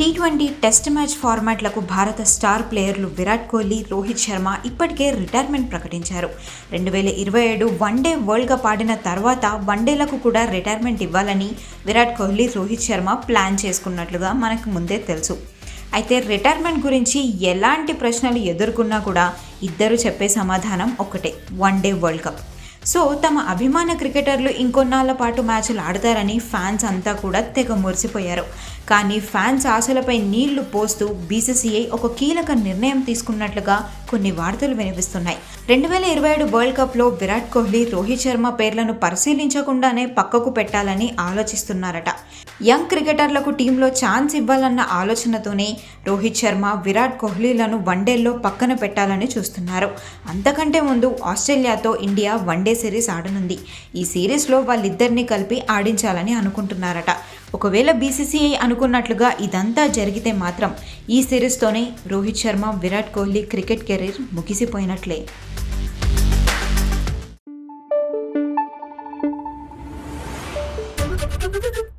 Tea twenty test match ఫార్మాట్లకు భారత star ప్లేయర్లు విరాట్ కోహ్లీ రోహిత్ శర్మ ఇప్పటికే రిటైర్మెంట్ ప్రకటించారు. రెండు వేల ఇరవై ఏడు వన్డే వరల్డ్ కప్ ఆడిన తర్వాత వన్డేలకు కూడా రిటైర్మెంట్ ఇవ్వాలని విరాట్ కోహ్లీ రోహిత్ శర్మ ప్లాన్ చేసుకున్నట్లుగా మనకు ముందే తెలుసు. అయితే రిటైర్మెంట్ గురించి ఎలాంటి ప్రశ్నలు ఎదుర్కొన్నా కూడా ఇద్దరు చెప్పే సమాధానం ఒకటే వన్డే వరల్డ్ కప్. సో తమ అభిమాన క్రికెటర్లు ఇంకొన్నాళ్ళ పాటు మ్యాచ్లు ఆడతారని ఫ్యాన్స్ అంతా కూడా తెగ మురిసిపోయారు. కానీ ఫ్యాన్స్ ఆశలపై నీళ్ళు పోస్తూ బీసీసీఐ ఒక కీలక నిర్ణయం తీసుకున్నట్లుగా కొన్ని వార్తలు వినిపిస్తున్నాయి. రెండు వేల ఇరవై ఏడు వరల్డ్ కప్లో విరాట్ కోహ్లీ రోహిత్ శర్మ పేర్లను పరిశీలించకుండానే పక్కకు పెట్టాలని ఆలోచిస్తున్నారట. యంగ్ క్రికెటర్లకు టీంలో ఛాన్స్ ఇవ్వాలన్న ఆలోచనతోనే రోహిత్ శర్మ విరాట్ కోహ్లీలను వన్డేల్లో పక్కన పెట్టాలని చూస్తున్నారు. అంతకంటే ముందు ఆస్ట్రేలియాతో ఇండియా వన్డే సిరీస్ ఆడనుంది. ఈ సిరీస్లో వాళ్ళిద్దరినీ కలిపి ఆడించాలని అనుకుంటున్నారట. ఒకవేళ బీసీసీఐ అనుకున్నట్లుగా ఇదంతా జరిగితే మాత్రం ఈ సిరీస్తోనే రోహిత్ శర్మ విరాట్ కోహ్లీ క్రికెట్ కెరీర్ ముగిసిపోయినట్లే Thank you.